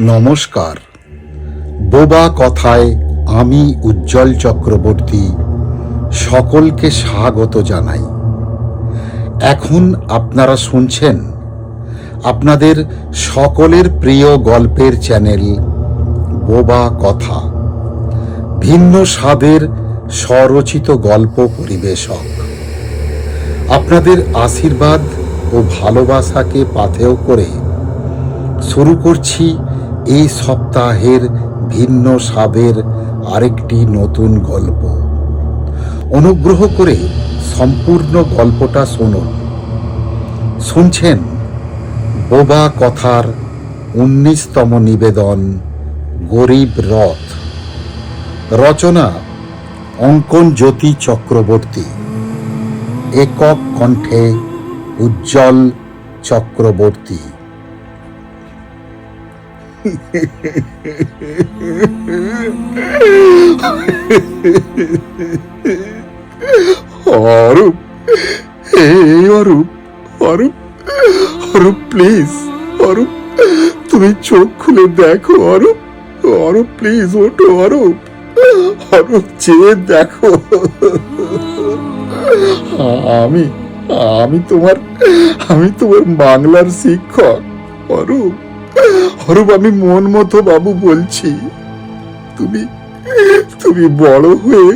নমস্কার। বোবা কথায় আমি উজ্জ্বল চক্রবর্তী সকলকে স্বাগত জানাই। এখন আপনারা শুনছেন আপনাদের সকলের প্রিয় গল্পের চ্যানেল বোবা কথা। ভিন্ন স্বাদের স্বরচিত গল্প পরিবেশক। আপনাদের আশীর্বাদ ও ভালোবাসাকে পাথেয় করে শুরু করছি এই সপ্তাহের ভিন্ন স্বাদের আরেকটি নতুন গল্প। অনুগ্রহ করে সম্পূর্ণ গল্পটা শুনুন। শুনছেন বোবা কথার উনিশতম নিবেদন, গরিব রথ। রচনা অঙ্কন জ্যোতি চক্রবর্তী। একক কণ্ঠে উজ্জ্বল চক্রবর্তী। অরূপ অরূপ অরূপ অরূপ প্লিজ অরূপ, তুমি চোখ খুলে দেখো অরূপ অরূপ প্লিজ ওঠো অরূপ অরূপ, চেয়ে দেখো। আমি আমি তোমার আমি তোমার বাংলার শিক্ষক, অরূপ। অরূপ, আমি মন মতো বাবু বলছি। তুমি তুমি বড় হয়ে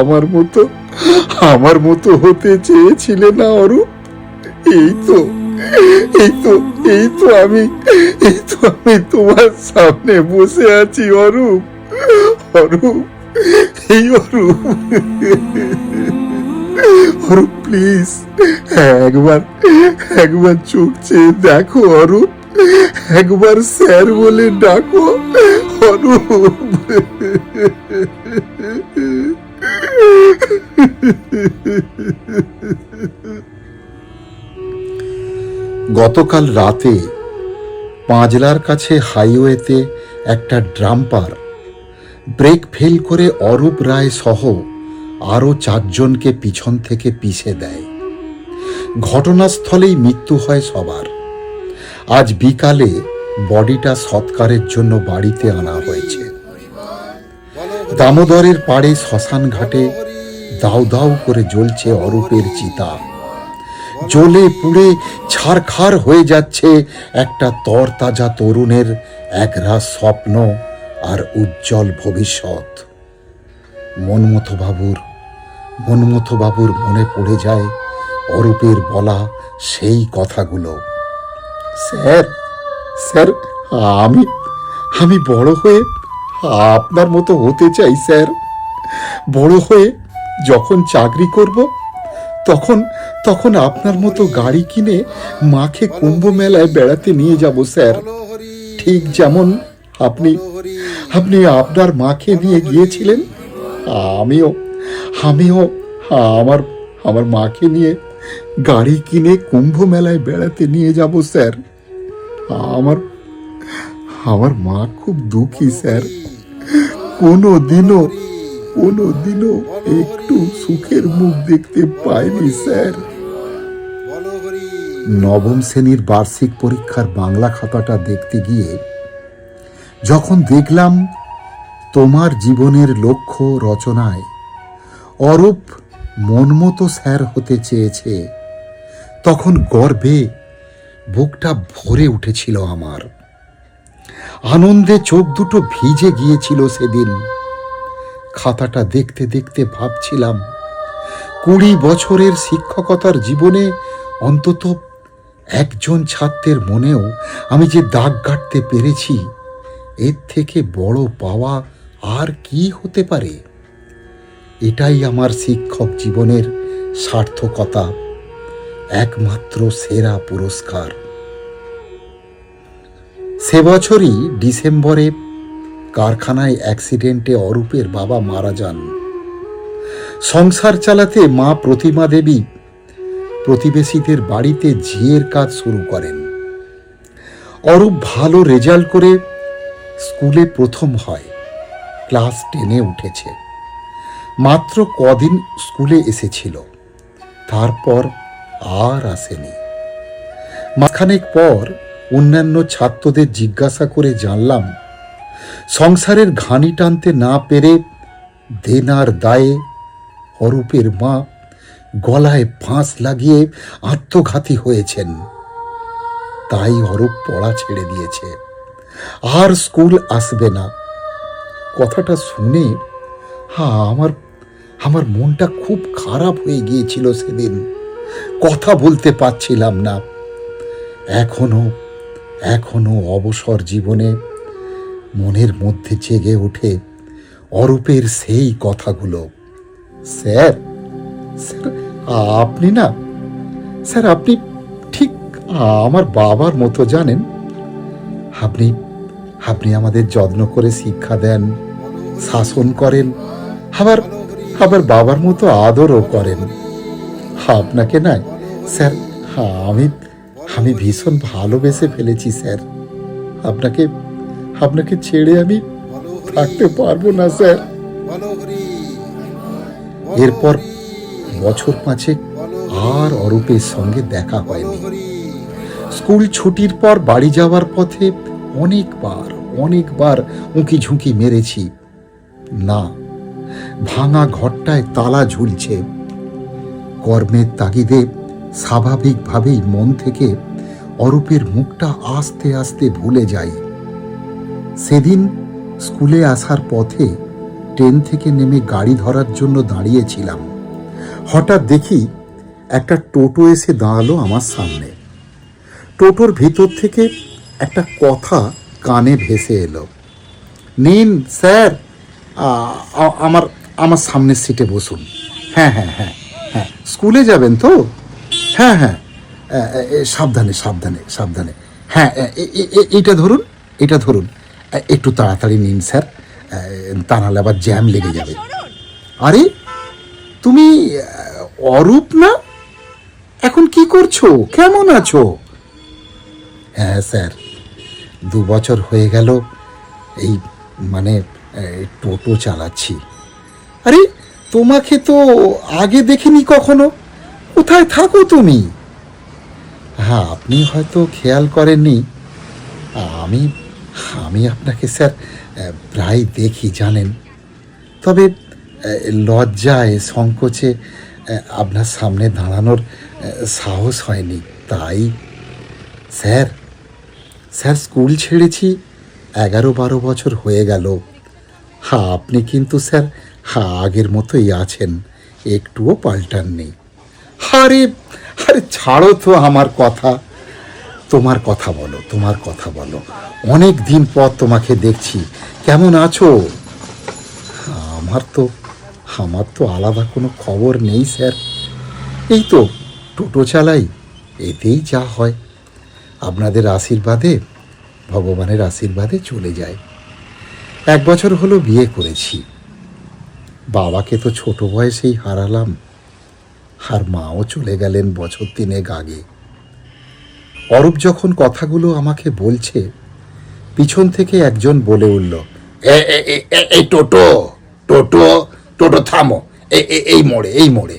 আমার মতো আমার মতো হতে চেয়েছিলে না, অরূপ। এই তো এই তো এই তো আমি, এই তো আমি তোমার সামনে বসে আছি, অরূপ। অরূপ, এই অরূপ। অরূপ প্লিজ একবার একবার চোখ চেয়ে দেখো অরূপ একবার স্যার বলে ডাকো অরূপ গতকাল রাতে পাঁজলার কাছে হাইওয়েতে একটা ড্রাম্পার ব্রেক ফেল করে অরূপ রায় সহ আরও চারজনকে পিছন থেকে পিষে দেয়। ঘটনাস্থলেই মৃত্যু হয় সবার। আজ বিকালে বডিটা সৎকারের জন্য বাড়িতে আনা হয়েছে। দামোদরের পাড়ে শ্মশান ঘাটে দাউ দাউ করে জ্বলছে অরূপের চিতা। জ্বলে পুড়ে ছারখার হয়ে যাচ্ছে একটা তরতাজা তরুণের একরাশ স্বপ্ন আর উজ্জ্বল ভবিষ্যৎ। মনমথ বাবুর মনমথ বাবুর মনে পড়ে যায় অরূপের বলা সেই কথাগুলো। স্যার স্যার, আমি আমি বড় হয়ে আপনার মতো হতে চাই, স্যার। বড় হয়ে যখন চাকরি করব, তখন তখন আপনার মতো গাড়ি কিনে মাকে কুম্ভ মেলায় বেড়াতে নিয়ে যাব, স্যার। ঠিক যেমন আপনি আপনি আপনার মাকে নিয়ে গিয়েছিলেন, আমিও আমিও আমার আমার মাকে নিয়ে গাড়ি কিনে কুম্ভ মেলায় বেড়াতে নিয়ে যাব, স্যার। আমার আমার মা খুব দুঃখী, স্যার। কোনো দিনও কোনো দিনও একটু সুখের মুখ দেখতে পাইনি, স্যার। নবম শ্রেণির বার্ষিক পরীক্ষার বাংলা খাতাটা দেখতে গিয়ে যখন দেখলাম তোমার জীবনের লক্ষ্য রচনায় অরূপ মনমতো স্যার হতে চেয়েছে। তখন গর্বে বুকটা ভরে উঠেছিল আমার। আনন্দে চোখ দুটো ভিজে গিয়েছিল সেদিন। খাতাটা দেখতে দেখতে ভাবছিলাম, কুড়ি বছরের শিক্ষকতার জীবনে অন্তত একজন ছাত্রের মনেও আমি যে দাগ কাটতে পেরেছি, এর থেকে বড় পাওয়া আর কি হতে পারে? এটাই আমার শিক্ষক জীবনের সার্থকতা। একমাত্র সেরা পুরস্কার। সে বছরই ডিসেম্বরে কারখানায় অ্যাক্সিডেন্টে অরূপের বাবা মারা যান। সংসার চালাতে মা প্রতিমা দেবী প্রতিবেশীদের বাড়িতে ঝিয়ের কাজ শুরু করেন। অরূপ ভালো রেজাল্ট করে স্কুলে প্রথম হয়। ক্লাস টেনে উঠেছে। মাত্র কদিন স্কুলে এসেছিল। তারপর আর আসেনি। মাখানেক পর অন্যান্য ছাত্রদের জিজ্ঞাসা করে জানলাম, সংসারের ঘানি টানতে না পেরে দেনার দায়ে অরূপের মা গলায় ফাঁস লাগিয়ে আত্মঘাতী হয়েছেন। তাই অরূপ পড়া ছেড়ে দিয়েছে। আর স্কুল আসবে না। কথাটা শুনে, হা, আমার আমার মনটা খুব খারাপ হয়ে গিয়েছিল সেদিন। কথা বলতে পারছিলাম না। এখনও এখনও অবসর জীবনে মনের মধ্যে জেগে ওঠে অরূপের সেই কথাগুলো। স্যার স্যার, আপনি না, স্যার, আপনি ঠিক আমার বাবার মতো জানেন। আপনি আপনি আমাদের যত্ন করে শিক্ষা দেন, শাসন করেন। আবার আবার বাবার মতো আদরও করেন। আপনাকে না স্যার, আমি আমি ভীষণ ভালোবেসে ফেলেছি, স্যার। আপনাকে আপনাকে ছেড়ে আমি থাকতে পারব না, স্যার। এরপর বছর পাঁচেক আর অরূপের সঙ্গে দেখা হয়নি। স্কুল ছুটির পর বাড়ি যাওয়ার পথে অনেকবার অনেকবার উঁকি ঝুঁকি মেরেছি। না ভাঙা ঘরটায় তালা ঝুলছে। কর্মের তাগিদে স্বাভাবিকভাবেই মন থেকে অরূপের মুখটা আস্তে আস্তে ভুলে যাই। সেদিন স্কুলে আসার পথে ট্রেন থেকে নেমে গাড়ি ধরার জন্য দাঁড়িয়েছিলাম। হঠাৎ দেখি একটা টোটো এসে দাঁড়াল আমার সামনে। টোটোর ভিতর থেকে একটা কথা কানে ভেসে এলো। নিন, স্যার! আমার আমার সামনের সিটে বসুন। হ্যাঁ হ্যাঁ হ্যাঁ হ্যাঁ। স্কুলে যাবেন তো? হ্যাঁ হ্যাঁ। সাবধানে সাবধানে সাবধানে। হ্যাঁ এইটা ধরুন এটা ধরুন। একটু তাড়াতাড়ি নিন, স্যার। তা নাহলে আবার জ্যাম লেগে যাবে। আরে, তুমি অরূপ না? এখন কি করছ? কেমন আছো? হ্যাঁ স্যার। দু বছর হয়ে গেল, এই মানে টোটো চালাচ্ছি। আরে, তোমাকে তো আগে দেখিনি কখনো? কোথায় থাকো তুমি? হ্যাঁ আপনি হয়তো খেয়াল করেননি। আমি আমি আপনাকে স্যার প্রায় দেখি, জানেন। তবে লজ্জায়, সংকোচে আপনার সামনে দাঁড়ানোর সাহস হয়নি, তাই। স্যার স্যার, স্কুল ছেড়েছি। এগারো বারো বছর হয়ে গেল। হ্যাঁ আপনি কিন্তু স্যার হা আগের মতোই আছেন। একটুও পাল্টাননি আরে আরে, ছাড়ো তো আমার কথা। তোমার কথা বলো, তোমার কথা বলো। অনেক দিন পর তোমাকে দেখছি। কেমন আছো? আমার তো আমার তো আলাদা কোনো খবর নেই, স্যার। এই তো, টোটো চালাই, এতেই যা হয়। আপনাদের আশীর্বাদে, ভগবানের আশীর্বাদে চলে যায়। এক বছর হলো বিয়ে করেছি। বাবাকে তো ছোট বয়সেই হারালাম। আর মাও চলে গেলেন বছর তিনেক আগে। অরূপ যখন কথাগুলো আমাকে বলছে, পিছন থেকে একজন বলে উঠল, "এ- এ- এ- এ- এই টোটো টোটো টোটো থামো। এই মোড়ে এই মোড়ে।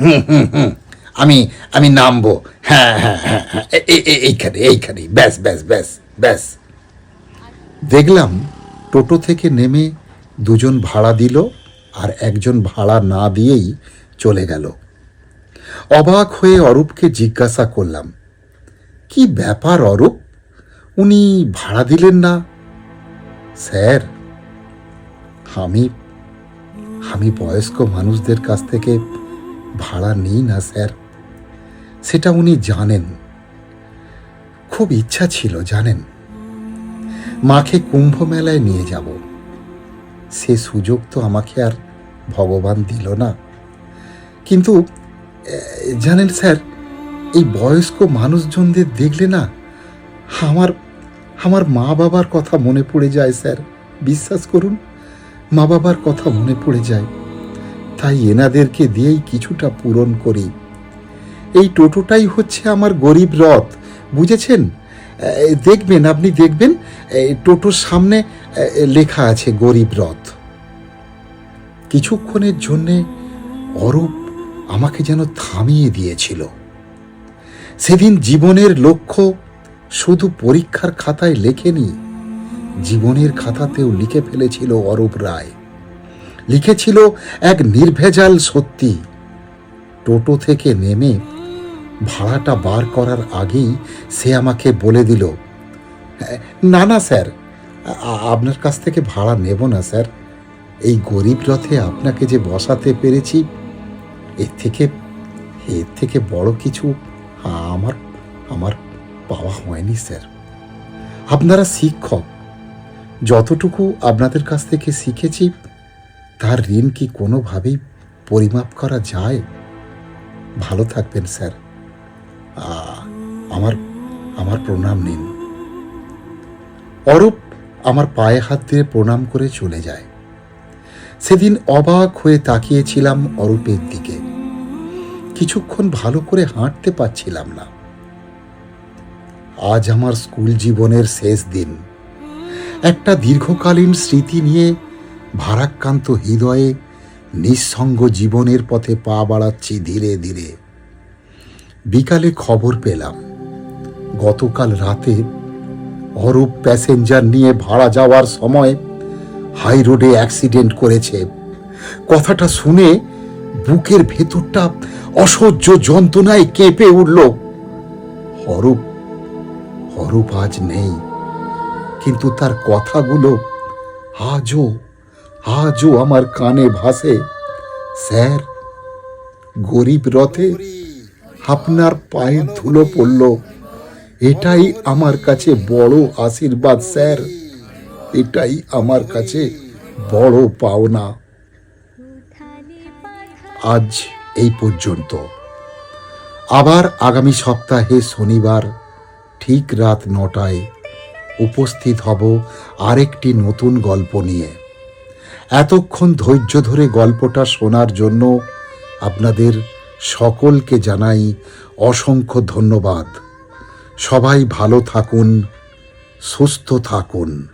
হুম হুম হুম, আমি আমি নামবো। হ্যাঁ হ্যাঁ হ্যাঁ হ্যাঁ এইখানে এইখানে। ব্যাস ব্যাস ব্যাস ব্যাস। দেখলাম টোটো থেকে নেমে দুজন ভাড়া দিল আর একজন ভাড়া না দিয়েই চলে গেল। অবাক হয়ে অরূপকে জিজ্ঞাসা করলাম, কি ব্যাপার অরূপ? উনি ভাড়া দিলেন না? স্যার, আমি আমি বয়স্ক মানুষদের কাছ থেকে ভাড়া নিই না, স্যার। সেটা উনি জানেন। খুব ইচ্ছা ছিল, জানেন? মাকে কুম্ভ মেলায় নিয়ে যাব। সে সুযোগ তো আমাকে আর ভগবান দিল না। কিন্তু জানেন স্যার, এই বয়স্ক মানুষজনদের দেখলে না আমার আমার মা বাবার কথা মনে পড়ে যায় স্যার। বিশ্বাস করুন মা বাবার কথা মনে পড়ে যায়। তাই এনাদেরকে দিয়েই কিছুটা পূরণ করি। এই টোটোটাই হচ্ছে আমার গরিব রথ, বুঝেছেন? দেখবেন, আপনি দেখবেন টোটোর সামনে লেখা আছে, গরিব রথ। কিছুক্ষণের জন্যে অরূপ আমাকে যেন থামিয়ে দিয়েছিল। সেদিন জীবনের লক্ষ্য শুধু পরীক্ষার খাতায় লেখেনি, জীবনের খাতাতেও লিখে ফেলেছিল অরূপ রায়। লিখেছিল এক নির্ভেজাল সত্যি। টোটো থেকে নেমে ভাড়াটা বার করার আগেই সে আমাকে বলে দিল, না না, স্যার আপনার কাছ থেকে ভাড়া নেব না, স্যার। এই গরিব রথে আপনাকে যে বসাতে পেরেছি, এর থেকে এর থেকে বড় কিছু আমার আমার পাওয়া হয়নি, স্যার। আপনারা শিক্ষক, যতটুকু আপনাদের কাছ থেকে শিখেছি, তার ঋণ কি কোনোভাবেই পরিমাপ করা যায়? ভালো থাকবেন, স্যার। আমার আমার প্রণাম নিন। অরূপ আমার পায়ে হাত দিয়ে প্রণাম করে চলে যায়। সেদিন অবাক হয়ে তাকিয়েছিলাম অরূপের দিকে। কিছুক্ষণ ভালো করে হাঁটতে পারছিলাম না। আজ আমার স্কুল জীবনের শেষ দিন। একটা দীর্ঘকালীন স্মৃতি নিয়ে ভারাক্রান্ত হৃদয়ে নিঃসঙ্গ জীবনের পথে পা বাড়াচ্ছি ধীরে ধীরে। বিকালে খবর পেলাম। গতকাল রাতে অরূপ প্যাসেঞ্জার নিয়ে ভাড়া যাওয়ার সময় হাই রোডে অ্যাক্সিডেন্ট করেছে। কথাটা শুনে বুকের ভেতরটা অসহ্য যন্ত্রণায় কেঁপে উঠল। অরূপ অরূপ আজ নেই, কিন্তু তার কথাগুলো আজও আজও আমার কানে ভাসে। স্যার, গরিব রথে আপনার পায়ের ধুলো পড়ল। এটাই আমার কাছে বড় আশীর্বাদ, স্যার। এটাই আমার কাছে বড় পাওনা। আজ এই পর্যন্ত। আবার আগামী সপ্তাহে শনিবার, ঠিক রাত নটায় উপস্থিত হব আরেকটি নতুন গল্প নিয়ে। এতক্ষণ ধৈর্য ধরে গল্পটা শোনার জন্য আপনাদের সকলকে জানাই অসংখ্য ধন্যবাদ। সবাই ভালো থাকুন সুস্থ থাকুন।